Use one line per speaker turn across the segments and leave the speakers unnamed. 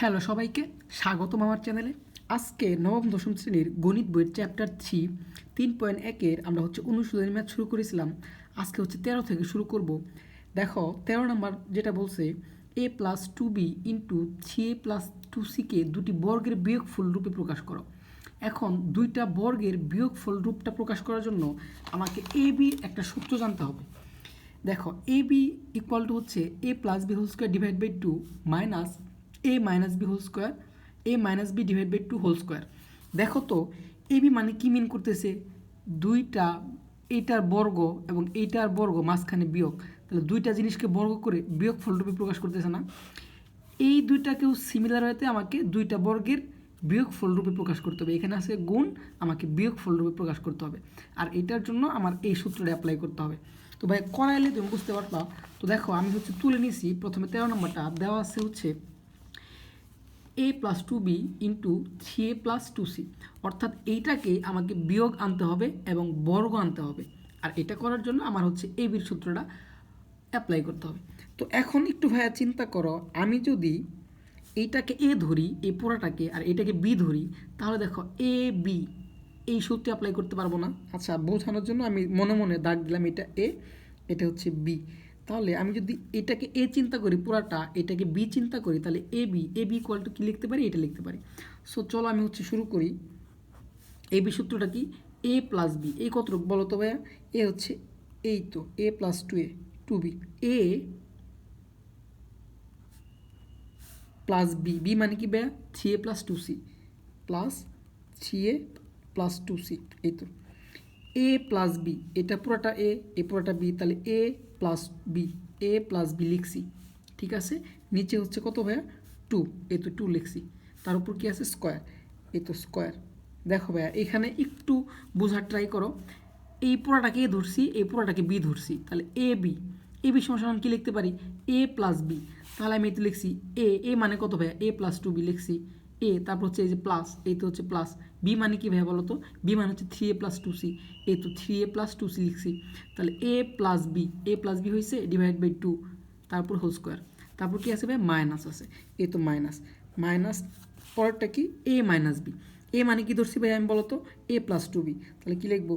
Hello সবাইকে, স্বাগতম আমার চ্যানেলে। আজকে নবম, দশম শ্রেণির গণিত বইয়ের চ্যাপ্টার থ্রি তিন পয়েন্ট একের আমরা হচ্ছে অনুশীলনী ম্যাথ শুরু করেছিলাম। আজকে হচ্ছে তেরো থেকে শুরু করব। দেখো, তেরো নম্বর যেটা বলছে A plus two B into three A plus two সিকে দুটি বর্গের বিয়োগফল রূপে প্রকাশ করো। এখন দুইটা বর্গের বিয়োগফল রূপটা প্রকাশ করার জন্য আমাকে এ বি একটা সূত্র জানতে হবে। দেখো এ বি ইকুয়াল টু হচ্ছে A plus B whole square divide by two minus A minus B whole square A minus B divide by two whole square দেখো তো এ বি মানে কি মিন করতেছে? দুইটা, এইটার বর্গ এবং এইটার বর্গ মাঝখানে বিয়োগ। তাহলে দুইটা জিনিসকে বর্গ করে বিয়োগ ফলরূপে প্রকাশ করতেছে না। এই দুইটাকেও সিমিলার হতে আমাকে দুইটা বর্গের বিয়োগ ফলরূপে প্রকাশ করতে হবে। এখানে আছে গুণ, আমাকে বিয়োগ ফলরূপে প্রকাশ করতে হবে। আর এটার জন্য আমার এই সূত্রটা অ্যাপ্লাই করতে হবে। তো ভাই, করাইলে তুমি বুঝতে পারবা। তো দেখো, আমি হচ্ছে তুলে নিছি। প্রথমে তেরো নম্বরটা। দেওয়া আছে হচ্ছে A plus two B into three A plus two C অর্থাৎ এইটাকে আমাকে বিয়োগ আনতে হবে এবং বর্গ আনতে হবে। আর এটা করার জন্য আমার হচ্ছে এ বির সূত্রটা অ্যাপ্লাই করতে হবে। তো এখন একটু ভাইয়া চিন্তা করো, আমি যদি এইটাকে এ ধরি, এই পোড়াটাকে, আর এটাকে বি ধরি, তাহলে দেখো এ বি এই সূত্রে অ্যাপ্লাই করতে পারব না। আচ্ছা বোঝানোর জন্য আমি মনে মনে দাগ দিলাম এটা এ এটা হচ্ছে বি তাহলে আমি যদি এটাকে এ চিন্তা করি, পুরাটা এটাকে বি চিন্তা করি, তাহলে A B A B equal to কী লিখতে পারি? এটা লিখতে পারি। সো চলো আমি হচ্ছে শুরু করি। এ বি সূত্রটা কি? এ প্লাস বি এই কতটুকু বলো তো ভাইয়া? এ হচ্ছে এই তো A plus two A two B A plus B B মানে কি ভাইয়া? Three A plus two C plus three A plus two C এই তো। এ প্লাস বি এটা পুরোটা এ এ পুরোটা বি তাহলে A plus B A plus B লিখছি, ঠিক আছে? নিচে হচ্ছে কত ভাইয়া? টু এ তো টু লিখছি। তার উপর কি আছে? স্কোয়ার এ তো স্কোয়ার দেখো ভাইয়া, এখানে একটু বোঝার ট্রাই করো। এই পুরাটাকে এ ধরছি, এই পুরাটাকে বি ধরছি। তাহলে এ বি এ বি সমান কী লিখতে পারি? এ প্লাস বি তাহলে আমি এতে লিখছি এ এ মানে কত ভাইয়া? এ প্লাস টু বি লিখছি। এ তারপর হচ্ছে এই যে প্লাস এই তো হচ্ছে প্লাস বি মানে কি ভাইয়া বলো তো বি মানে হচ্ছে three a plus two c এই তো three a plus two c লিখছি। তাহলে a plus b a plus b হয়েছে ডিভাইড বাই টু তারপর হোল স্কোয়ার তারপর কি আছে ভাই মাইনাস আছে। এই তো মাইনাস মাইনাস পরেরটা কি? এ মাইনাস বি এ মানে কি ধরছি ভাই আমি বলো তো এ প্লাস টু বি তাহলে কি লিখব?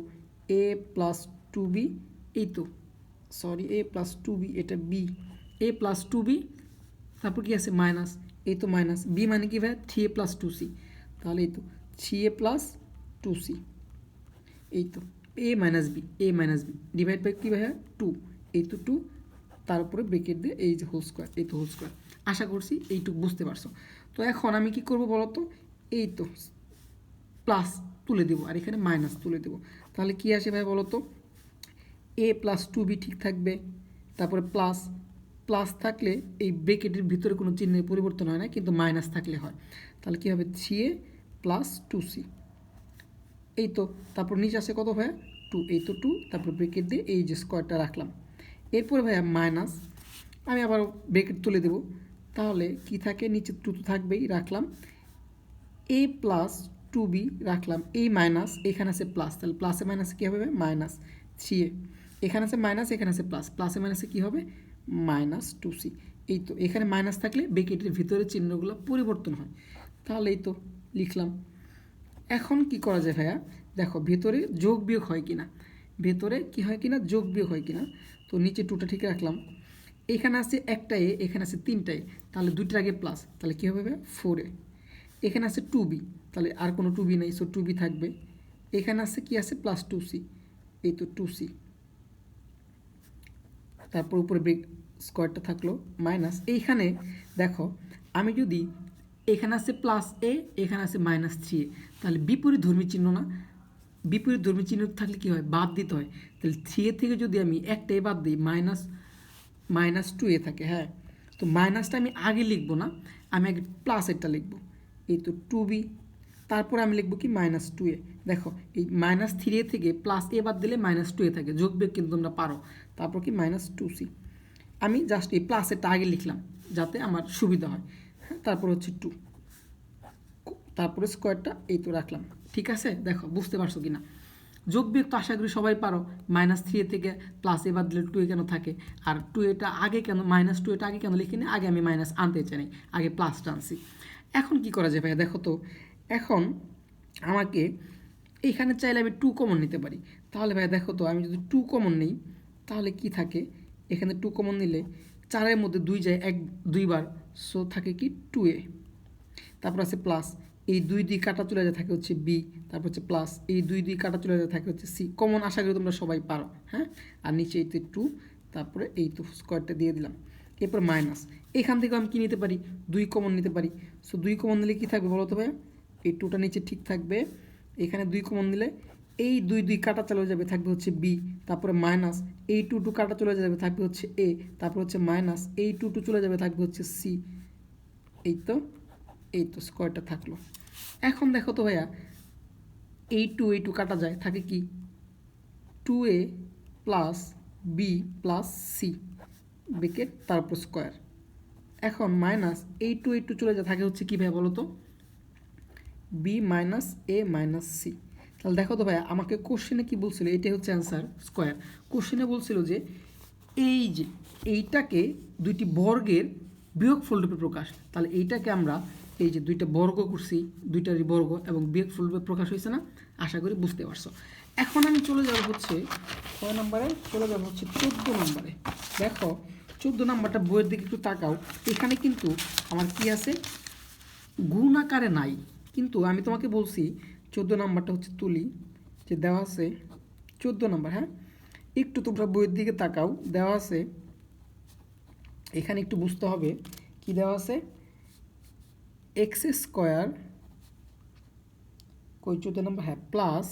এ প্লাস টু বি এই তো। Sorry a plus two b এটা b a plus two b তারপর কি আছে? মাইনাস এই তো মাইনাস বি মানে কি ভাই? Three a plus two c তাহলে এই তো three a plus two c এই তো a minus b a minus b divide by কী ভাইয়া? টু এই তো টু তার উপরে ব্রেকেট দিয়ে এই যে হোল স্কোয়ার এই তো হোল স্কোয়ার আশা করছি এইটুকু বুঝতে পারছ। তো এখন আমি কি করব বলো তো? এই তো প্লাস তুলে দেবো, আর এখানে মাইনাস তুলে দেবো। তাহলে কি আসে ভাই বলো তো? এ প্লাস টু বি ঠিক থাকবে, তারপরে প্লাস প্লাস থাকলে এই ব্রেকেটের ভিতরে কোনো চিহ্নের পরিবর্তন হয় না, কিন্তু মাইনাস থাকলে হয়। তাহলে কী হবে? Three a plus two c এই তো, তারপর নিচে আসে কত ভাইয়া? টু এই তো টু তারপর ব্রেকেট দিয়ে এই যে স্কোয়ারটা রাখলাম। এরপরে ভাইয়া মাইনাস আমি আবার ব্রেকেট তুলে দেব। তাহলে কি থাকে? নিচে টু তো থাকবেই, রাখলাম। এ প্লাস টু বি রাখলাম। এই মাইনাস এখানে আছে প্লাস তাহলে প্লাসে মাইনাসে কী হবে মাইনাস থ্রি এ এখানে আছে মাইনাস এখানে আছে প্লাস প্লাসে মাইনাসে কী হবে? মাইনাস টু সি এই তো, এখানে মাইনাস থাকলে ব্রেকেটের ভিতরে চিহ্নগুলো পরিবর্তন হয়। তাহলে এই তো লিখলাম। এখন কি করা যায় ভাইয়া? দেখো, ভেতরে যোগ বিয়োগ হয় কিনা? ভেতরে কি হয় কিনা? যোগ বিয়োগ হয় কিনা? তো নিচে টুটা ঠিক রাখলাম। এখানে আছে একটা এ এখানে আছে তিনটা এ তাহলে দুইটার আগে প্লাস তাহলে কী হবে ভাইয়া? ফোর এ এখানে আছে টু বি তাহলে আর কোনো টু বি নেই সো টু বি থাকবে। এখানে আছে কি আছে? প্লাস টু সি এই তো টু সি তারপর উপরে ব্রেক স্কোয়ারটা থাকল মাইনাস এইখানে দেখো, আমি যদি এখানে আছে প্লাস এ এখানে আছে মাইনাস থ্রি এ তাহলে বিপরীত ধর্মী চিহ্ন না? বিপরীত ধর্মী চিহ্ন থাকলে কী হয়? বাদ দিতে হয়। তাহলে থ্রি এ থেকে যদি আমি একটা এ বাদ দিই মাইনাস মাইনাস টু এ থাকে হ্যাঁ? তো মাইনাসটা আমি আগে লিখব না, আমি আগে প্লাস এটা লিখব। এই তো টু বি তারপরে আমি লিখব কি? মাইনাস টু এ দেখো, এই মাইনাস থ্রি এ থেকে প্লাস এ বাদ দিলে মাইনাস টু এ থাকে, যোগ বিয়োগ কিন্তু তোমরা পারো। তারপর কি মাইনাস টু সি আমি জাস্ট এই প্লাসেরটা আগে লিখলাম, যাতে আমার সুবিধা হয়। হ্যাঁ তারপর হচ্ছে টু তারপরে স্কোয়ারটা এই তো রাখলাম। ঠিক আছে? দেখো, বুঝতে পারছ কি না যোগ বিয়োগ তো আশা করি সবাই পারো। মাইনাস থ্রি এ থেকে প্লাস এ বাদ দিলে টু এ কেন থাকে? আর টু এটা আগে কেন মাইনাস টু এটা আগে কেন লিখিনি? আগে আমি মাইনাস আনতে চাই আগে প্লাসটা আনছি। এখন কি করা যায় ভাইয়া? দেখো তো, এখন আমাকে এইখানে চাইলে আমি টু কমন নিতে পারি। তাহলে ভাইয়া দেখো তো, আমি যদি টু কমন নিই, তাহলে কি থাকে? এখানে টু কমন নিলে চারের মধ্যে দুই যায় এক দুইবার সো থাকে কি টু এ তারপর আছে প্লাস এই দুই দুই কাটা চলে যায়, থাকে হচ্ছে বি তারপর হচ্ছে প্লাস এই দুই দুই কাটা চলে যায়, থাকে হচ্ছে সি কমন আশা করি তোমরা সবাই পারো হ্যাঁ? আর নিচে এই তো টু তারপরে এই তো স্কোয়ারটা দিয়ে দিলাম। এরপর মাইনাস এখান থেকে আমি কী নিতে পারি? দুই কমন নিতে পারি। সো দুই কমন নিলে কী থাকবে বলো তো ভাই এই টুটা নিচে ঠিক থাকবে। এখানে দুই কমন দিলে এই দুই দুই কাটা চলে যাবে, থাকবে হচ্ছে বি তারপরে মাইনাস এই টু টু কাটা চলে যাবে, থাকবে হচ্ছে এ তারপর হচ্ছে মাইনাস এই টু টু চলে যাবে, থাকবে হচ্ছে সি এই তো এই তো স্কোয়ারটা থাকল। এখন দেখো তো ভাইয়া, এই টু এই টু কাটা যায়, থাকে কি? Two a plus b plus c bracket তারপর স্কোয়ার এখন মাইনাস এই টু এই টু চলে যায়, থাকে হচ্ছে কী ভাইয়া বলো তো b minus a minus c তাহলে দেখো তো ভাইয়া, আমাকে কোশ্চেনে কি বলছিল? এটাই হচ্ছে অ্যান্সার স্কোয়ার কোশ্চেনে বলছিল যে, এই যে এইটাকে দুইটি বর্গের বিয়োগ ফলরূপে প্রকাশ, তাহলে এইটাকে আমরা এই যে দুইটা বর্গ করছি, দুইটারই বর্গ এবং বিয়োগ ফলরূপে প্রকাশ হয়েছে না? আশা করি বুঝতে পারছ। এখন আমি চলে যাব হচ্ছে, কয় নম্বরে? চলে যাব হচ্ছে চোদ্দ নম্বরে। দেখো, চোদ্দ নম্বরটা বইয়ের দিকে একটু তাকাও। এখানে কিন্তু আমার কি আছে? গুণ আকারে নাই। কিন্তু আমি তোমাকে বলছি, চোদ্দ নাম্বারটা হচ্ছে তুলি, যে দেওয়া আছে চোদ্দ নাম্বার হ্যাঁ? একটু তোমরা বইয়ের দিকে তাকাও, দেওয়া আছে, এখানে একটু বুঝতে হবে, কি দেওয়া আছে? এক্স স্কোয়ার, কই চোদ্দ নাম্বার হ্যাঁ প্লাস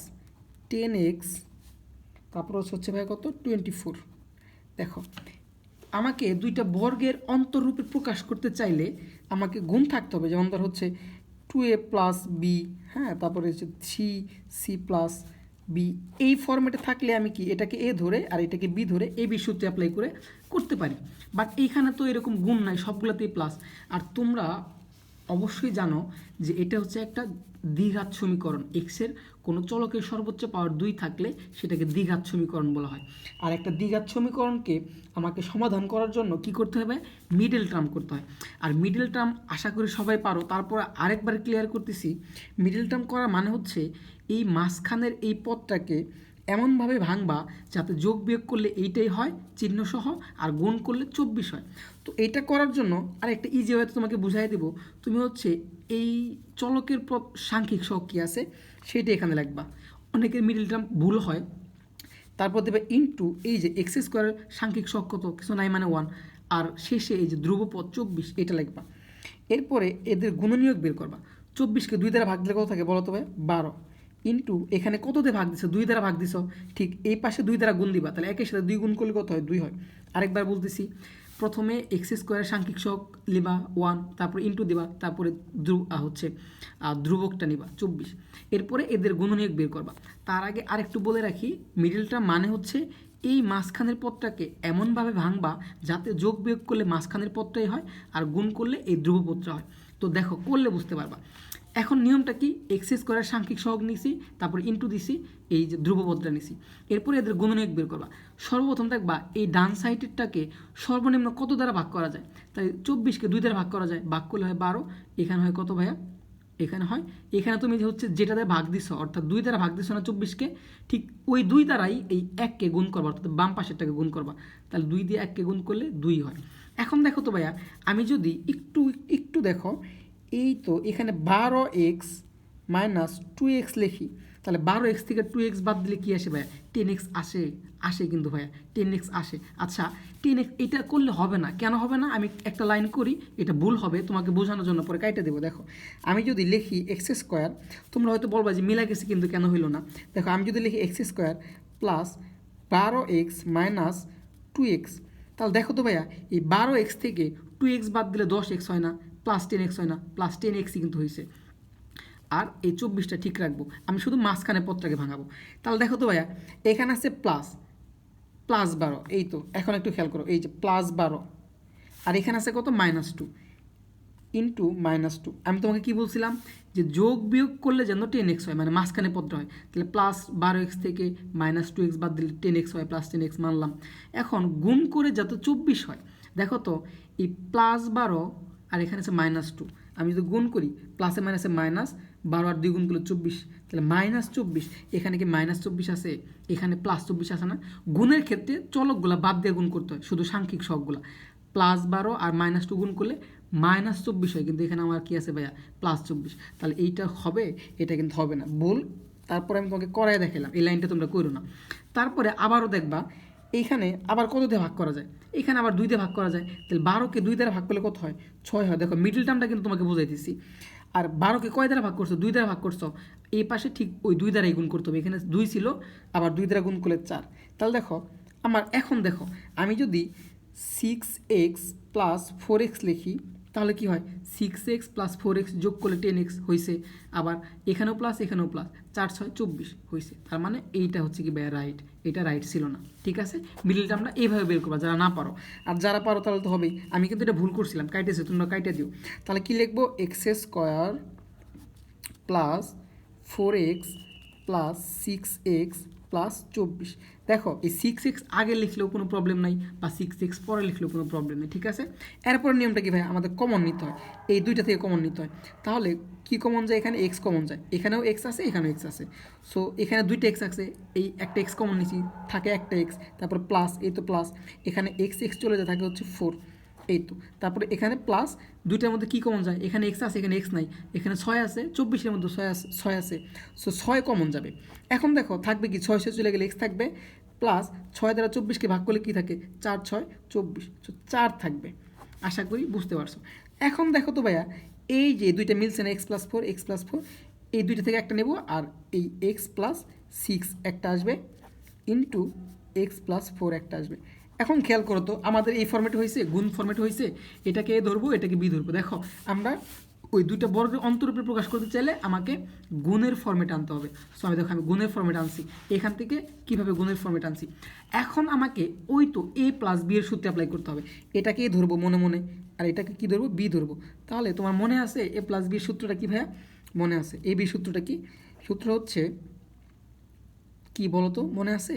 টেন এক্স, তারপর হচ্ছে ভাই কত? টোয়েন্টি ফোর দেখো, আমাকে দুইটা বর্গের অন্তররূপে প্রকাশ করতে চাইলে আমাকে গুণ থাকতে হবে, যেমন ধর হচ্ছে টু এ প্লাস বি হ্যাঁ? তারপরে হচ্ছে থ্রি সি প্লাস বি এই ফর্মেটে থাকলে আমি কি এটাকে এ ধরে আর এটাকে বি ধরে এ বি সূত্রে অ্যাপ্লাই করে করতে পারি। বাট এইখানে তো এরকম গুণ নাই, সবগুলোতেই প্লাস আর তোমরা অবশ্যই জানো যে এটা হচ্ছে একটা দ্বিঘাত সমীকরণ এক্সের কোনো চলকের সর্বোচ্চ পাওয়ার দুই থাকলে সেটাকে দ্বিঘাত সমীকরণ বলা হয়। আর একটা দ্বিঘাত সমীকরণকে আমাকে সমাধান করার জন্য কি করতে হবে? মিডল টার্ম করতে হয়। আর মিডল টার্ম আশা করি সবাই পারো, তারপর আরেকবার ক্লিয়ার করতেছি। মিডল টার্ম করার মানে হচ্ছে এই মাঝখানের এই পথটাকে এমনভাবে ভাঙবা যাতে যোগ বিয়োগ করলে এইটাই হয় চিহ্নসহ আর গুণ করলে চব্বিশ হয়। তো এটা করার জন্য আর একটা ইজি ওয়েতে তোমাকে বুঝাই দেবো। তুমি হচ্ছে এই চলকের সাংখ্যিক সহ কী আছে? সেটা এখানে লিখবা। অনেকের মিডিল টার্ম ভুল হয়। তারপর দেবে ইনটু এই যে এক্স স্কোয়ারের সাংখ্যিক সহ কত? কিছু নাই মানে ওয়ান আর শেষে এই যে ধ্রুবপদ চব্বিশ, এটা লিখবা। এরপরে এদের গুণনীয়ক বের করবা। চব্বিশকে দুই দ্বারা ভাগ দিলে কত থাকে বলো তবে বারো। ইন্টু এখানে কত দিয়ে ভাগ দিছো? দুই দ্বারা ভাগ দিছো। ঠিক এই পাশে দুই দ্বারা গুণ দিবা। তাহলে একের সাথে দুই গুণ করলে কত হয়? দুই হয়। আরেকবার বলতেছি প্রথমে এক্স স্কোয়ারের সাংখ্যিক শক লিবা ওয়ান, তারপরে ইন্টু দিবা, তারপরে ধ্রুব হচ্ছে ধ্রুবকটা নিবা, চব্বিশ। এরপরে এদের গুণনীয়ক বের করবা। তার আগে আরেকটু বলে রাখি, মিডিলটা মানে হচ্ছে এই মাঝখানের পথটাকে এমনভাবে ভাঙবা যাতে যোগ বিয়োগ করলে মাঝখানের পথটাই হয় আর গুণ করলে এই ধ্রুবপথটা হয়। তো দেখো, করলে বুঝতে পারবা। এখন নিয়মটা কি? এক্স স্কোয়ারের সাংখ্যিক সহগ নিছি, তারপরে ইন্টু দিছি, এই যে ধ্রুবপদটা নিছি। এরপরে এদের গুণনীয়ক বের করবা। সর্বপ্রথম দেখবা, এই ডান সাইডেরটাকে সর্বনিম্ন কত দ্বারা ভাগ করা যায়? তাই চব্বিশকে দুই দ্বারা ভাগ করা যায়। ভাগ করলে হয় বারো, এখানে হয় কত ভাইয়া? এখানে হয়, এখানে তুমি যে হচ্ছে যেটা দ্বারা ভাগ দিছো, অর্থাৎ দুই দ্বারা ভাগ দিছো না চব্বিশকে, ঠিক ওই দুই দ্বারাই এই এককে গুণ করবা, অর্থাৎ বাম পাশেরটাকে গুণ করবা। তাহলে দুই দিয়ে এককে গুণ করলে দুই হয়। এখন দেখো তো ভাইয়া, আমি যদি একটু একটু দেখো এই তো এখানে বারো এক্স মাইনাস টু এক্স লিখি। তাহলে বারো এক্স থেকে টু এক্স বাদ দিলে কী আসে ভাইয়া? টেন এক্স আসে আসে কিন্তু ভাইয়া টেন এক্স আসে। আচ্ছা টেন এক্স এটা করলে হবে না। কেন হবে না? আমি একটা লাইন করি, এটা ভুল হবে, তোমাকে বোঝানোর জন্য পরে কাইটে দেবো। দেখো, আমি যদি লিখি এক্স স্কোয়ার তোমরা হয়তো বলবা যে মিলা গেছে কিন্তু কেন হইল না? দেখো, আমি যদি লিখি এক্স স্কোয়ার প্লাস বারো এক্স মাইনাস টু এক্স তাহলে দেখো তো ভাইয়া, এই বারো এক্স থেকে টু এক্স বাদ দিলে দশ এক্স হয় না। প্লাস টেন এক্স হয় না প্লাস টেন এক্সই কিন্তু হয়েছে আর এই চব্বিশটা ঠিক রাখব। আমি শুধু মাঝখানে পথটাকে ভাঙাবো। তাহলে দেখো তো ভাইয়া, এখানে আছে প্লাস প্লাস বারো, এই তো, এখন একটু খেয়াল করো, এই যে প্লাস বারো। আর এখানে আছে কত? Minus two into minus two আমি তোমাকে কি বলছিলাম? যে যোগ বিয়োগ করলে যেন টেন এক্স হয় মানে মাঝখানে পদটা হয়। তাহলে প্লাস বারো এক্স থেকে মাইনাস টু এক্স বাদ দিলে টেন এক্স হয় প্লাস টেন এক্স মানলাম। এখন গুণ করে যত চব্বিশ হয়, দেখো তো, এই প্লাস বারো আর এখানে আছে মাইনাস টু আমি যদি গুণ করি প্লাসে মাইনাসে মাইনাস বারো আর দুই গুণ করলে চব্বিশ। তাহলে মাইনাস চব্বিশ, এখানে কি মাইনাস চব্বিশ আছে? এখানে প্লাস চব্বিশ আছে না? গুণের ক্ষেত্রে চলকগুলা বাদ দিয়ে গুণ করতে হয়, শুধু সাংখ্যিক সবগুলা প্লাস বারো আর মাইনাস টু গুণ করলে মাইনাস চব্বিশ হয়, কিন্তু এখানে আমার কি আছে ভাইয়া? প্লাস চব্বিশ। তাহলে এইটা হবে, এটা কিন্তু হবে না। ভুল। তারপরে আমি তোমাকে করাই দেখালাম এই লাইনটা তোমরা করো না। তারপরে আবারও দেখবা এইখানে আবার কত দিয়ে ভাগ করা যায়? এখানে আবার দুই দিয়ে ভাগ করা যায়। তাহলে বারোকে দুই দ্বারা ভাগ করলে কত হয়? ছয় হয়। দেখো মিডিল টার্মটা কিন্তু তোমাকে বুঝাইতেছি। আর বারোকে কয় দ্বারা ভাগ করছ? দুই দ্বারা ভাগ করছ। এই পাশে ঠিক ওই দুই দ্বারাই গুণ করতে হবে। এখানে দুই ছিল, আবার দুই দ্বারা গুণ করলে চার। তাহলে দেখো, আমার এখন দেখো, আমি যদি six x plus four x লিখি তাহলে কি হয়? Six x plus four x যোগ করলে টেন এক্স হয়েছে আবার এখানেও প্লাস এখানেও প্লাস চার, ছয়, চব্বিশ হয়েছে তার মানে এইটা হচ্ছে কি ভাইয়া রাইট এটা রাইট ছিল না। ঠিক আছে? মিডিল আমরা এইভাবে বের করব, যারা না পারো। আর যারা পারো তাহলে তো হবেই। আমি কিন্তু এটা ভুল করছিলাম, কাইটেছে, তোমরা কাইটে দিও। তাহলে কি লিখব? X square plus four x plus six x plus চব্বিশ। দেখো, এই সিক্স এক্স আগে লিখলেও কোনো প্রবলেম নাই বা সিক্স এক্স পরে লিখলেও কোনো প্রবলেম নেই, ঠিক আছে? এরপর নিয়মটা কি ভাই? আমাদের কমন নিতে হয়। এই দুইটা থেকে কমন নিতে হয়। তাহলে কি কমন যায়? এখানে এক্স কমন যায়। এখানেও এক্স আছে, এখানেও এক্স আছে। সো এখানে দুইটা এক্স আছে। এই একটা এক্স কমন নিচ্ছি থাকে একটা এক্স তারপর প্লাস এই তো প্লাস এখানে এক্স এক্স চলে যায়, থাকে হচ্ছে ফোর এই তো। তারপরে এখানে প্লাস দুইটার মধ্যে কী কমন যায়? এখানে এক্স আছে, এখানে এক্স নাই। এখানে ছয় আছে, চব্বিশের মধ্যে ছয় আছে ছয় আছে। সো ছয় কমন যাবে। এখন দেখো, থাকবে কি? ছয় ছয় চলে গেলে এক্স থাকবে। প্লাস ছয় দ্বারা চব্বিশকে ভাগ করলে কী থাকে? চার, ছয়, চব্বিশ। সো চার থাকবে। আশা করি বুঝতে পারছ। এখন দেখো তো ভাইয়া, এই যে দুইটা মিলছে না x plus four x plus four এই দুইটা থেকে একটা নেব আর এই এক্স প্লাস সিক্স একটা আসবে ইন্টু এক্স প্লাস ফোর একটা আসবে। এখন খেয়াল করো তো, আমাদের এই ফর্মেট হয়েছে, গুণ ফর্মেট হয়েছে, এটাকে এ ধরবো, এটাকে বি ধরবো। দেখো, আমরা ওই দুইটা বর্গের অন্তরূপে প্রকাশ করতে চাইলে আমাকে গুণের ফর্মেট আনতে হবে। সো আমি দেখো, আমি গুণের ফর্মেট আনছি। এখান থেকে কীভাবে গুণের ফর্মেট আনছি? এখন আমাকে ওই তো এ প্লাস বি এর সূত্রে অ্যাপ্লাই করতে হবে। এটাকে ধরবো মনে মনে, আর এটাকে কি ধরবো? বি ধরবো। তাহলে তোমার মনে আছে এ প্লাস বি এর সূত্রটা কি ভাইয়া? মনে আছে। এ বি সূত্রটা কি? সূত্র হচ্ছে কি বলো তো মনে আছে?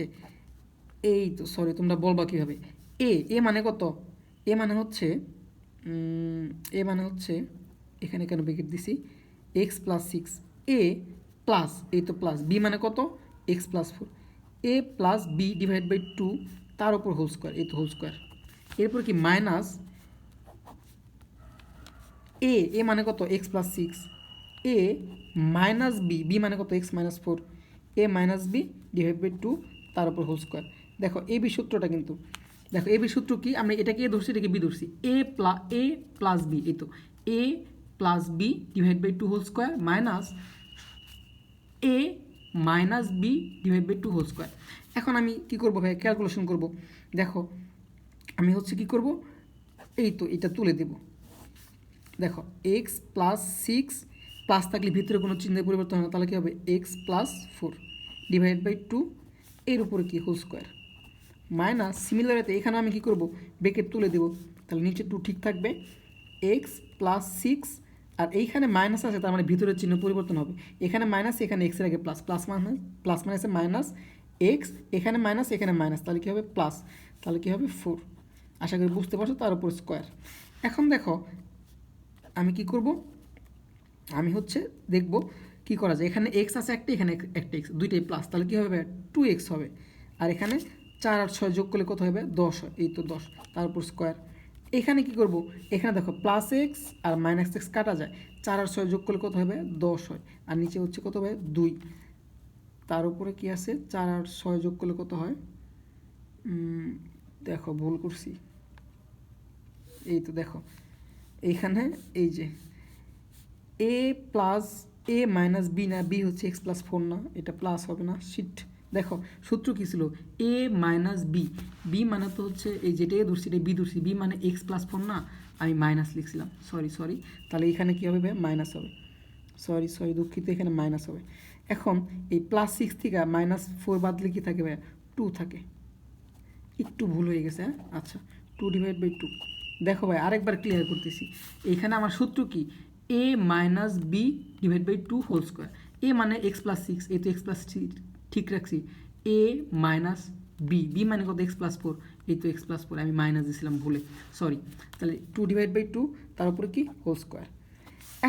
এই তো সরি তোমরা বলবা কীভাবে? এ এ মানে কত? এ মানে হচ্ছে এ মানে হচ্ছে এখানে কেন ব্রেকেট দিছি? X plus six a plus এই তো প্লাস বি মানে কত? X plus four a plus b divide by two তার উপর হোল স্কোয়ার এই তো হোল স্কোয়ার এরপর কি মাইনাস এ এ মানে কত? X plus six a minus b b মানে কত? X minus four a minus b divide by two তার উপর হোল স্কোয়ার দেখো এ বি সূত্রটা কিন্তু, দেখো এ বি সূত্র কি? আমরা এটাকে এ ধরছি, এটাকে বি ধরছি। এ প্লা এ প্লাস বি এই তো। A plus b divide by two whole square minus a minus b divide by two whole square এখন আমি কি করব ভাই ক্যালকুলেশন করব। দেখো, আমি হচ্ছে কি করব? এই তো, এটা তুলে দেব। দেখো এক্স প্লাস সিক্স প্লাস থাকলে ভিতরে কোনো চিহ্নের পরিবর্তন হয় না, তাহলে কী হবে? X plus four divide by two এর উপরে কি? হোল স্কোয়ার মাইনাস সিমিলারিতে এখানে আমি কি করব? ব্রেকেট তুলে দেব। তাহলে নিচে টু ঠিক থাকবে। এক্স প্লাস সিক্স আর এইখানে মাইনাস আছে, তার মানে ভিতরের চিহ্ন পরিবর্তন হবে। এখানে মাইনাস এখানে এক্স এক্সের আগে প্লাস প্লাস মাইনাস প্লাস মাইনাসে মাইনাস এক্স এখানে মাইনাস এখানে মাইনাস তাহলে কী হবে? প্লাস তাহলে কী হবে? ফোর আশা করি বুঝতে পারছ, তার উপর স্কোয়ার এখন দেখো, আমি কি করব? আমি হচ্ছে দেখব কি করা যায়। এখানে এক্স আছে একটা, এখানে একটা এক্স দুইটাই প্লাস তাহলে কী হবে টু এক্স হবে। আর এখানে চার আর ছয় যোগ করলে কত হবে? দশ হয়। এই তো দশ। তার উপর স্কোয়ার এখানে কি করব? এখানে দেখো প্লাস এক্স আর মাইনাস এক্স কাটা যায়। চার আর ছয় যোগ করলে কত হবে? দশ হয়। আর নিচে হচ্ছে কত হবে? দুই। তার উপরে কি আছে? চার আর ছয় যোগ করলে কত হয়? দেখো, ভুল করছি। এই তো দেখো, এইখানে এই যে a plus a minus b না বি হচ্ছে এক্স প্লাস ফোর না। এটা প্লাস হবে না। শিট দেখো, সূত্র কী ছিল? এ মাইনাস বি বি মানে তো হচ্ছে এই যেটা এ ধরছি বি ধরছি। বি মানে এক্স প্লাস ফোর না? আমি মাইনাস লিখছিলাম। সরি সরি তাহলে এখানে কী হবে মাইনাস হবে। সরি সরি দুঃখিত, এখানে মাইনাস হবে। এখন এই প্লাস সিক্স থেকে মাইনাস ফোর বাদ দিলে কী থাকে ভাইয়া? টু থাকে। একটু ভুল হয়ে গেছে হ্যাঁ? আচ্ছা টু ডিভাইড বাই টু দেখো ভাই আরেকবার ক্লিয়ার করতেছি। এখানে আমার সূত্র কি? A minus b divide by two whole square a মানে এক্স প্লাস সিক্স এ তো এক্স প্লাস ঠিক রাখছি। এ মাইনাস বি বি মানে কত? এক্স প্লাস ফোর এই তো এক্স প্লাস ফোর আমি মাইনাস দিয়েছিলাম ভুলে। সরি তাহলে টু ডিভাইড বাই টু তার উপরে কি? হোল স্কোয়ার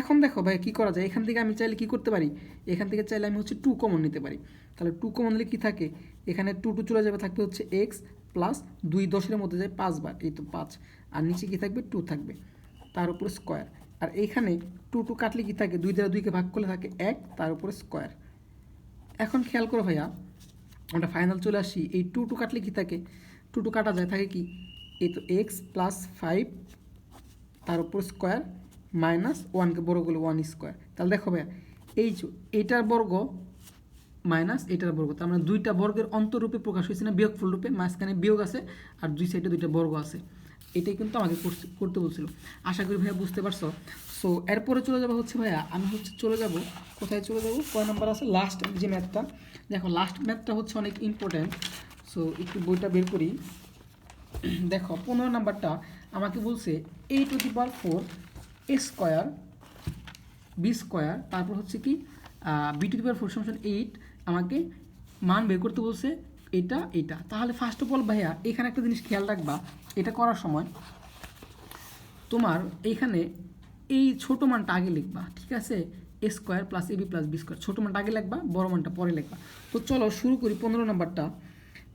এখন দেখো ভাই, কী করা যায়? এখান থেকে আমি চাইলে কী করতে পারি? এখান থেকে চাইলে আমি হচ্ছে টু কমন নিতে পারি। তাহলে টু কমন নিলে কী থাকে? এখানে টু টু চলে যাবে, থাকবে হচ্ছে এক্স প্লাস দুই দশের মধ্যে যায় পাঁচবার এই তো পাঁচ। আর নিচে কী থাকবে? টু থাকবে। তার উপরে স্কোয়ার আর এইখানে টু টু কাটলে কী থাকে? দুই দ্বারা দুইকে ভাগ করলে থাকে এক, তার উপরে স্কোয়ার এখন খেয়াল করো ভাইয়া, আমরা ফাইনাল চলে আসি, এই টু টু কাটলে কী থাকে? টু টু কাটা যায়, থাকে কি? এই তো এক্স প্লাস ফাইভ তার উপর স্কোয়ার মাইনাস ওয়ানকে বড় করলে ওয়ান স্কোয়ার তাহলে দেখো ভাইয়া, এই যে এইটার বর্গ মাইনাস এটার বর্গ, তার মানে দুইটা বর্গের অন্তরূপে প্রকাশ হয়েছে না বিয়োগফল রূপে? মাঝখানে বিয়োগ আছে আর দুই সাইডে দুইটা বর্গ আছে। এটাই কিন্তু আমাকে করতে- বলছিল। আশা করি ভাইয়া বুঝতে পারছ। সো এরপরে চলে যাব হচ্ছে ভাইয়া, আমি হচ্ছে চলে যাব। কোথায় চলে যাব? কয় নাম্বার আছে? লাস্ট যে ম্যাথটা দেখো লাস্ট ম্যাথটা হচ্ছে অনেক ইম্পর্ট্যান্ট সো একটু বইটা বের করি। দেখো, পনেরো নাম্বারটা আমাকে বলছে a to the power four a square b square তারপর হচ্ছে কি b to the power four সমান এইট আমাকে মান বের করতে বলছে এটা এটা। তাহলে ফার্স্ট অফ অল ভাইয়া, এখানে একটা জিনিস খেয়াল রাখবা। এটা করার সময় তোমার এইখানে এই ছোটো মানটা আগে লিখবা, ঠিক আছে? A square plus a b plus b square ছোটো মানটা আগে লিখবা, বড় মানটা পরে লিখবা। তো চলো শুরু করি পনেরো নাম্বারটা।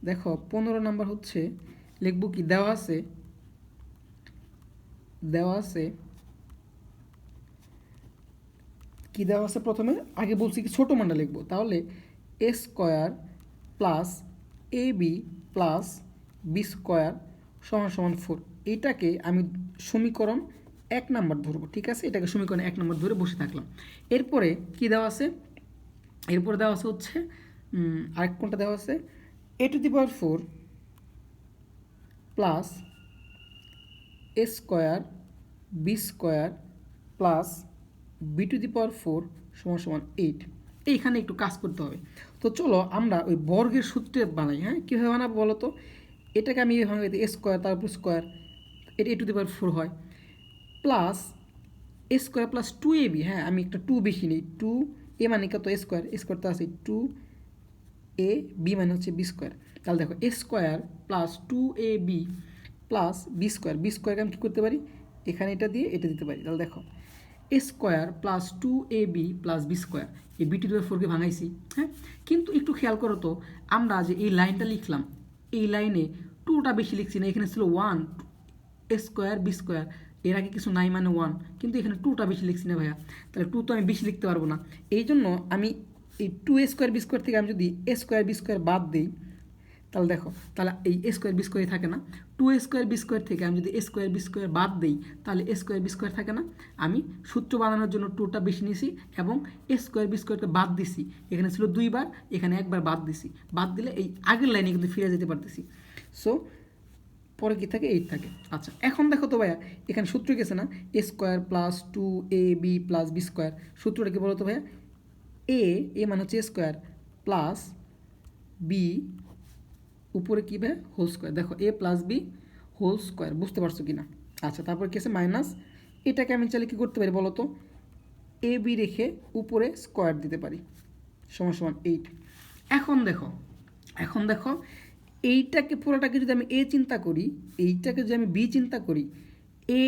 দেখো, পনেরো নাম্বার হচ্ছে, লিখব কি? দেওয়া আছে দেওয়া আছে, কি দেওয়া আছে প্রথমে? আগে বলছি কি ছোটো মানটা লিখব। তাহলে a square plus a b plus b square সমান সমান ফোর এটাকে আমি সমীকরণ এক নাম্বার ধরবো, ঠিক আছে? এটাকে সমীকরণ এক নাম্বার ধরে বসে থাকলাম। এরপরে কি দেওয়া আছে? এরপরে দেওয়া আছে হচ্ছে আরেক কোনটা দেওয়া আছে a to the power four plus a square b square plus b to the power four সমান সমান এইট এইখানে একটু কাজ করতে হবে। তো চলো আমরা ওই বর্গের সূত্রে বানাই হ্যাঁ? কীভাবে বানাবো বলো তো? এটাকে আমি এইভাবে এ স্কোয়ার তারপর স্কোয়ার এটা a to the power four হয়। Plus a square plus two a b হ্যাঁ আমি একটা টু বেশি নিই টু এ মানে কত? স্কোয়ার এ স্কোয়ার তো আছে টু এ বি মানে হচ্ছে বি স্কোয়ার তাহলে দেখো a square plus two a b plus b square b স্কোয়ারকে আমি কী করতে পারি? এখানে এটা দিয়ে এটা দিতে পারি। তাহলে দেখো a square plus two a b plus b square এই বি টু ফোরকে ভাঙাইছি হ্যাঁ? কিন্তু একটু খেয়াল করো তো, আমরা যে এই লাইনটা লিখলাম এই লাইনে টুটা বেশি লিখছি না, এখানে ছিল ওয়ান স্কোয়ার বি স্কোয়ার এর আগে কিছু নাই মানে ওয়ান কিন্তু এখানে টুটা বেশি লিখছি না ভাইয়া। তাহলে টু তো আমি বেশি লিখতে পারব না। এই জন্য আমি এই two a square b square থেকে আমি যদি এ স্কোয়ার বি স্কোয়ার বাদ দিই তাহলে দেখো, তাহলে এই স্কোয়ার বি স্কোয়ার থাকে না। টু স্কোয়ার বি স্কোয়ার থেকে আমি যদি স্কোয়ার বি স্কোয়ার বাদ দিই, তাহলে এ স্কোয়ার বি স্কোয়ার থাকে না। আমি সূত্র বানানোর জন্য টুটা বেশি নিয়েছি এবং এ স্কোয়ার বি স্কোয়ারকে বাদ দিছি। এখানে ছিল দুইবার এখানে একবার বাদ দিছি। বাদ দিলে এই আগের লাইনে কিন্তু ফিরে যেতে পারতেছি। সো পরে কি থাকে? এইট থাকে। আচ্ছা এখন দেখো তো ভাইয়া, এখানে সূত্র গেছে না? A square plus two a b plus b square সূত্রটা কি বলো তো ভাইয়া? এ এ মানে হচ্ছে স্কোয়ার প্লাস বি উপরে কী ভাই হোল স্কোয়ার দেখো a plus b whole square বুঝতে পারছ কি না আচ্ছা তারপর কি আছে? মাইনাস এটাকে আমি চাইলে কী করতে পারি বলো তো? এ বি রেখে উপরে স্কোয়ার দিতে পারি। সমান সমান এইট এখন দেখো এখন দেখো, এইটাকে, পুরোটাকে যদি আমি এ চিন্তা করি, এইটাকে যদি আমি বি চিন্তা করি a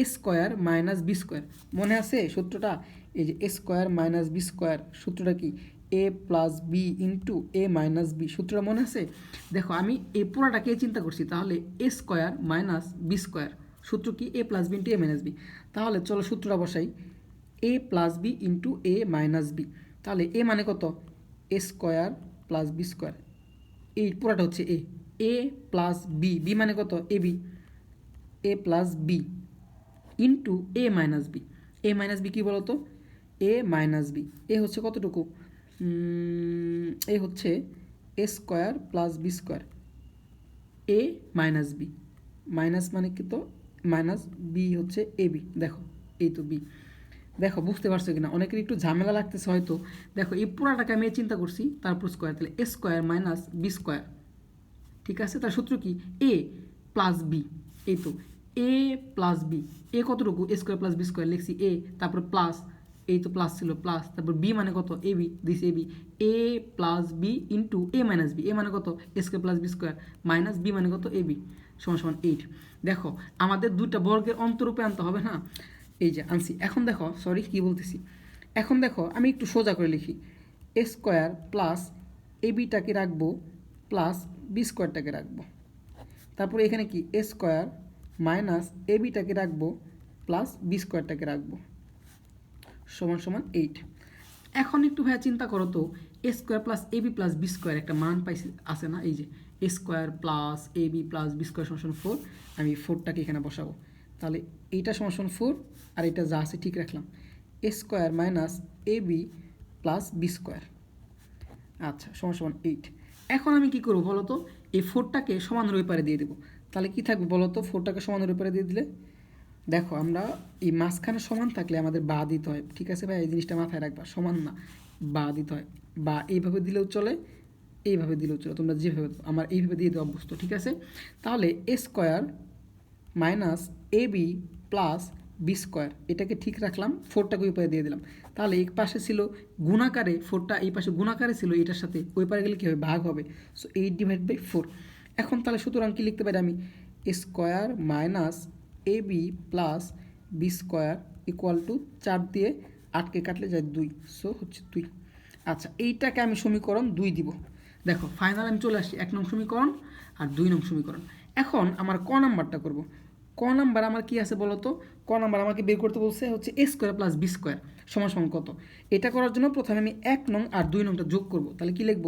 a square minus b square মনে আছে সূত্রটা? এই যে a square minus b square সূত্রটা কি? A plus b into a minus b সূত্রটা মনে আছে? দেখো, আমি এই পুরোটাকে চিন্তা করছি, তাহলে a square minus b square, সূত্র কি? A plus b into a minus b. তাহলে চলো সূত্রটা বসাই। A plus b into a minus b. তাহলে এ মানে কত? A square plus b square. এই পুরাটা হচ্ছে a. A plus b. B মানে কত? A b. A plus b into a minus b. A minus b কী বলতো? A minus b. এ হচ্ছে কতটুকু? এ হচ্ছে a square plus b square. A minus b. Minus মানে কি তো? মাইনাস বি হচ্ছে এ বি। দেখো এই তো বি। দেখো, বুঝতে পারছ কিনা? অনেকের একটু ঝামেলা লাগতেছে হয়তো। দেখো, এই পুরাটাকে আমি চিন্তা করছি, তারপর স্কোয়ার। তাহলে a square minus b square. ঠিক আছে? তার সূত্র কি? A plus b. এই তো, এ প্লাস বি। এ কতটুকু? A square plus b square. লিখছি এ, তারপর প্লাস এই তো প্লাস ছিল প্লাস তারপর বি মানে কত? A b this a b a plus b into a minus b a মানে কত? A square plus b square minus b মানে কত? এ বি সমান সমান এইট দেখো, আমাদের দুইটা বর্গের অন্তরূপে আনতে হবে না? এই যে, আনছি। এখন দেখো সরি কি বলতেছি? এখন দেখো, আমি একটু সোজা করে লিখি। এ স্কোয়ার প্লাস এ বিটাকে রাখব প্লাস বি স্কোয়ারটাকে রাখব। তারপরে এখানে কি? এ স্কোয়ার মাইনাস এ বিটাকে রাখব প্লাস বি স্কোয়ারটাকে রাখব। সমান সমান এইট এখন একটু ভাইয়া চিন্তা করো তো a square plus a b plus b square একটা মান পাইছে আছে না? এই যে a square plus a b plus b square সমান সমান ফোর আমি ফোরটাকে এখানে বসাবো। তাহলে এইটা সমান সমান ফোর আর এটা যা আছে ঠিক রাখলাম। A square minus a b plus b square আচ্ছা সমান সমান এইট এখন আমি কি করব বলো তো? এই ফোরটাকে সমানের ওই পারে দিয়ে দেবো। তাহলে কি থাকবে বলো তো? ফোরটাকে সমানের ওই পারে দিয়ে দিলে দেখো, আমরা এই মাঝখানে সমান থাকলে আমাদের বা দিতে হয়। ঠিক আছে ভাই? এই জিনিসটা মাথায় রাখবা, সমান না, বা দিতে হয়। বা এইভাবে দিলেও চলে, এইভাবে দিলেও চলে। তোমরা যেভাবে আমার এইভাবে দিয়ে দেওয়া অভ্যস্ত, ঠিক আছে? তাহলে a square minus a b plus b square এটাকে ঠিক রাখলাম ফোরটাকে ওই পারে দিয়ে দিলাম। তাহলে এক পাশে ছিল গুণাকারে ফোরটা এই পাশে গুণাকারে ছিল, এটার সাথে ওই পারে গেলে কী হবে? ভাগ হবে। So eight divide by four এখন তাহলে সুতরাং কী লিখতে পারি আমি? Square minus a b plus b square equal to চার দিয়ে আটকে কাটলে যায় দুই। সো হচ্ছে দুই। আচ্ছা এইটাকে আমি সমীকরণ দুই দিব। দেখো ফাইনাল আমি চলে আসছি। এক নং সমীকরণ আর দুই নং সমীকরণ। এখন আমার ক নাম্বারটা করব। ক নাম্বার আমার কি আছে বলো তো ক নাম্বার আমাকে বের করতে বলছে হচ্ছে a square plus b square সমান কত? এটা করার জন্য প্রথমে আমি এক নং আর দুই নংটা যোগ করব। তাহলে কি লিখব?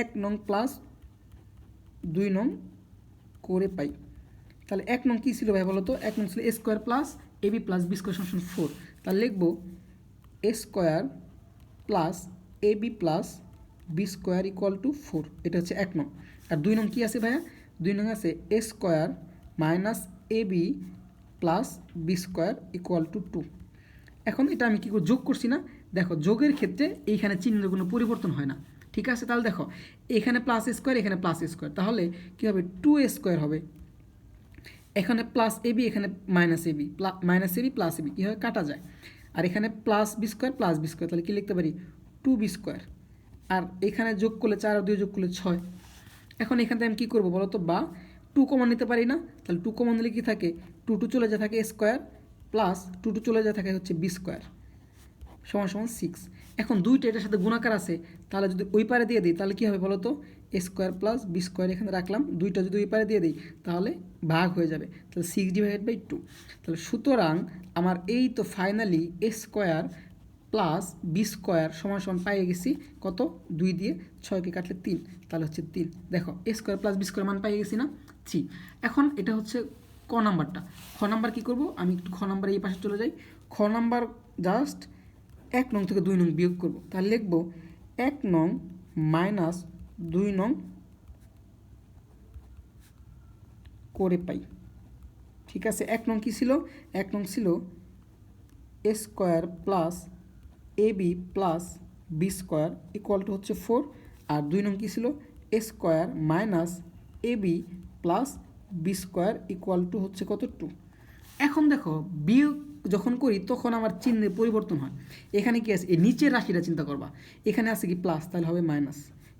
এক নং প্লাস দুই নং করে পাই। তাহলে এক নং কী ছিল ভাই বলো তো? এক নং ছিল a square plus a b plus b square সমান ফোর তাহলে লিখব a square plus a b plus b square equal to four এটা হচ্ছে এক নং। আর দুই নং কী আছে ভাইয়া? দুই নং আছে a square minus a b plus b square equal to two এখন এটা আমি কী করে যোগ করছি না? দেখো, যোগের ক্ষেত্রে এইখানে চিহ্নের কোনো পরিবর্তন হয় না। ঠিক আছে? তাহলে দেখো, এখানে প্লাস স্কোয়ার এখানে প্লাস স্কোয়ার তাহলে কী হবে? টু স্কোয়ার হবে। এখানে প্লাস এবি এখানে minus a b minus a b plus a b কীভাবে কাটা যায়। আর এখানে plus b square plus b square তাহলে কী লিখতে পারি? টু বি স্কোয়ার আর এখানে যোগ করলে চার আর দুই যোগ করলে ছয়। এখন এখান থেকে আমি কী করব বলো তো? বা টু কমন নিতে পারি না? তাহলে টু কমন নিলে কী থাকে? টু টু চলে যা থাকে স্কোয়ার প্লাস টু টু চলে যা থাকে হচ্ছে বি স্কোয়ার সমান সমান সিক্স এখন দুইটা এটার সাথে গুণাকার আছে। তাহলে যদি ওই পারে দিয়ে দিই, তাহলে কী হবে বলো তো? স্কোয়ার প্লাস বি স্কোয়ার এখানে রাখলাম, দুইটা যদি ওই পারে দিয়ে দিই, তাহলে ভাগ হয়ে যাবে। তাহলে সিক্স ডিভাইডেড বাই টু তাহলে সুতরাং আমার এই তো finally a square plus b square সমান সমান পাইয়ে গেছি, কত? দুই দিয়ে ছয়কে কাটলে তিন, তাহলে হচ্ছে তিন। দেখো a square plus b square মান পাইয়ে গেছি না? জি এখন এটা হচ্ছে ক নাম্বারটা। খ নাম্বার কী করব? আমি একটু খ নাম্বার এই পাশে চলে যাই। খ নাম্বার জাস্ট এক নং থেকে দুই নং বিয়োগ করব। তাহলে লিখব এক নং মাইনাস দুই নং করে পাই। ঠিক আছে, এক নং কী ছিল? এক নং ছিল a square plus a b plus b square equal to হচ্ছে ফোর আর দুই নং কী ছিল? A square minus a b plus b square equal to হচ্ছে কত? টু এখন দেখো, বিয়োগ যখন করি, তখন আমার চিহ্নের পরিবর্তন হয়। এখানে কি আছে? এই নিচের রাশিটা চিন্তা করবা। এখানে আছে কি প্লাস তাহলে হবে মাইনাস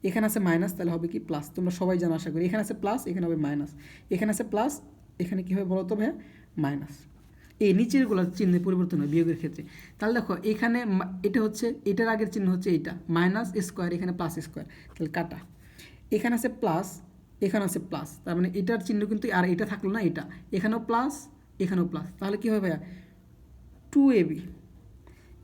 এখানে আছে মাইনাস তাহলে হবে কি প্লাস তোমরা সবাই জানো আশা করি। এখানে আছে প্লাস এখানে হবে মাইনাস এখানে আছে প্লাস এখানে কি হবে বলো তো ভাইয়া? মাইনাস এই নিচেরগুলো চিহ্নে পরিবর্তন হয় বিয়োগের ক্ষেত্রে। তাহলে দেখো, এখানে এটা হচ্ছে, এটার আগের চিহ্ন হচ্ছে এইটা। মাইনাস স্কোয়ার এখানে প্লাস স্কোয়ার তাহলে কাটা। এখানে আছে প্লাস এখানে আছে প্লাস তার মানে এটার চিহ্ন কিন্তু আর এটা থাকল না এটা। এখানেও প্লাস এখানেও প্লাস তাহলে কী হবে ভাইয়া? টু এ বি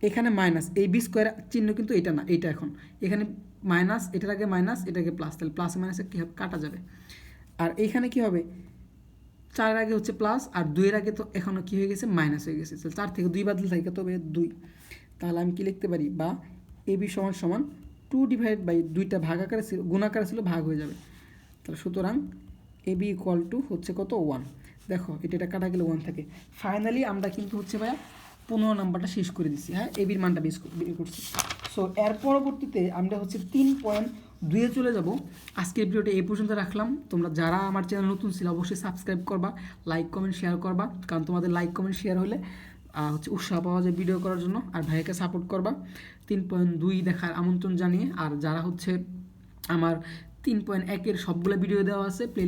এখানে মাইনাস এই বি স্কোয়ার চিহ্ন কিন্তু এটা না, এটা এখন। এখানে মাইনাস, এটার আগে মাইনাস এটাকে প্লাস, তাহলে প্লাস মাইনাসে কী হবে? কাটা যাবে। আর এইখানে কি হবে? চারের আগে হচ্ছে প্লাস, আর দুইয়ের আগে তো এখনও কী হয়ে গেছে? মাইনাস হয়ে গেছে। তাহলে চার থেকে দুই বাদলে থাকে তবে দুই। তাহলে আমি কি লিখতে পারি? বা এ বি সমান সমান টু ডিভাইড বাই দুইটা ভাগ আকারে ছিল গুণাকারে ছিল, ভাগ হয়ে যাবে। তাহলে সুতরাং এ বি ইকুয়াল টু হচ্ছে কত? ওয়ান। দেখো, এটা এটা কাটা গেলে ওয়ান থাকে। ফাইনালি আমরা কিন্তু হচ্ছে ভাইয়া পনেরো নাম্বারটা শেষ করে দিচ্ছি হ্যাঁ? এবির মানটা বেশ বের করছি। সো এর পরবর্তীতে আমরা হচ্ছে তিন পয়েন্ট দুয়ে চলে যাব। আজকের ভিডিওটা এই পর্যন্ত রাখলাম। তোমরা যারা আমার চ্যানেল নতুন ছিল, অবশ্যই সাবস্ক্রাইব করবা লাইক কমেন্ট শেয়ার করবা। কারণ তোমাদের লাইক কমেন্ট শেয়ার হলে হচ্ছে উৎসাহ পাওয়া যায় ভিডিও করার জন্য। আর ভাইকে সাপোর্ট করবা। তিন পয়েন্ট দুই দেখার আমন্ত্রণ জানিয়ে। আর যারা হচ্ছে আমার তিন পয়েন্ট একের সবগুলো ভিডিও দেওয়া আছে প্লে